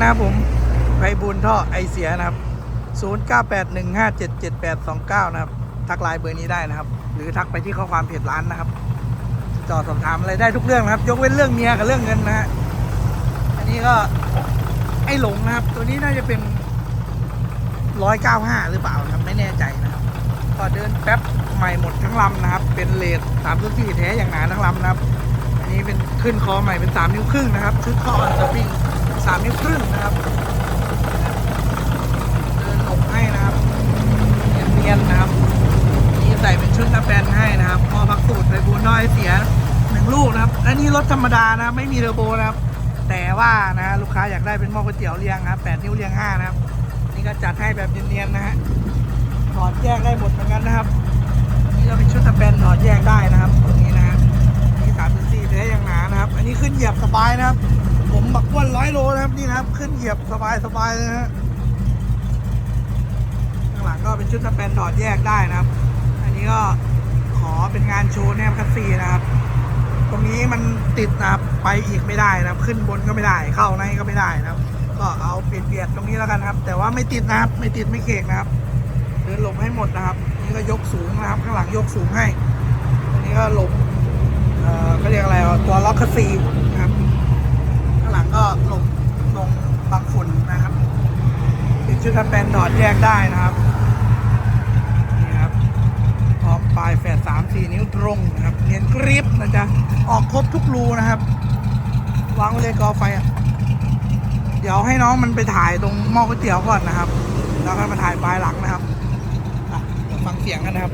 นะครับผมไพบูลท่อไอเสียนะครับ 0981577829 นะครับ ทักไลน์เบอร์นี้ได้นะครับ หรือทักไปที่ข้อความเพจร้านนะครับติดต่อสอบถามอะไรได้ทุกเรื่องนะครับ ยกเว้นเรื่องเมียกับเรื่องเงินนะฮะอันนี้ก็ไอหลงนะครับ ตัวนี้น่าจะเป็น 195 หรือเปล่านะครับไม่แน่ใจนะครับก็เดินแป๊บใหม่หมดทั้งลำนะครับ เป็นเลทสามตัวที่แท้อย่างหนาทั้งลำนะครับ อันนี้เป็นขึ้นคอใหม่เป็น3นิ้วครึ่งนะครับชุดท่ออันสปริง 3นิ้วครึ่งนะครับเดินหลบให้นะครับเนียนๆนะครับนี่ใส่เป็นชุดตะแปนให้นะครับพอพักสูตรไปบูนน้อยเสียหนึ่งลูกนะครับอันนี้รถธรรมดานะครับไม่มีเทอร์โบนะครับ แต่ว่านะลูกค้าอยากได้เป็นหม้อก๋วยเตี๋ยวเรียงนะครับแปดนิ้วเรียงห้านะครับ นี่ก็จัดให้แบบเนียนๆนะฮะถอดแยกได้หมดเหมือนกันนะครับ นี่ก็เป็นชุดตะแปนถอดแยกได้นะครับตรงนี้นะฮะนี่สามสิบสี่แท้ยังหนานะครับ อันนี้ขึ้นเหยียบสบายนะครับ บักอ้วนร้อยโลนะครับนี่นะครับ ขึ้นเหยียบสบายสบายเลยนะฮะข้างหลังก็เป็นชุดสแปนถอดแยกได้นะครับ อันนี้ก็ขอเป็นงานโชว์แนบคัสซีนะครับ ตรงนี้มันติดนะครับไปอีกไม่ได้นะครับ ขึ้นบนก็ไม่ได้เข้าในก็ไม่ได้นะครับ ก็เอาเปลี่ยนๆตรงนี้แล้วกันครับ แต่ว่าไม่ติดนะครับ ไม่ติดไม่เขกนะครับเดินหลบให้หมดนะครับ นี่ก็ยกสูงนะครับ ข้างหลังยกสูงให้อันนี้ก็หลบเอ่อก็เรียกอะไรอะตัวล็อกคัสซี ก็หลบลงบางฝุ่นนะครับเป็นชุดสแปนถอดแยกได้นะครับนี่ครับพร้อมปลายแฝดสามสี่นิ้วตรงนะครับเนียนกริบนะจ๊ะออกครบทุกรูนะครับ วางไว้เลยกอไฟอะเดี๋ยวให้น้องมันไปถ่ายตรงหม้อก๋วยเตี๋ยวก่อนนะครับ แล้วก็มาถ่ายปลายหลังนะครับฟังเสียงกันนะครับ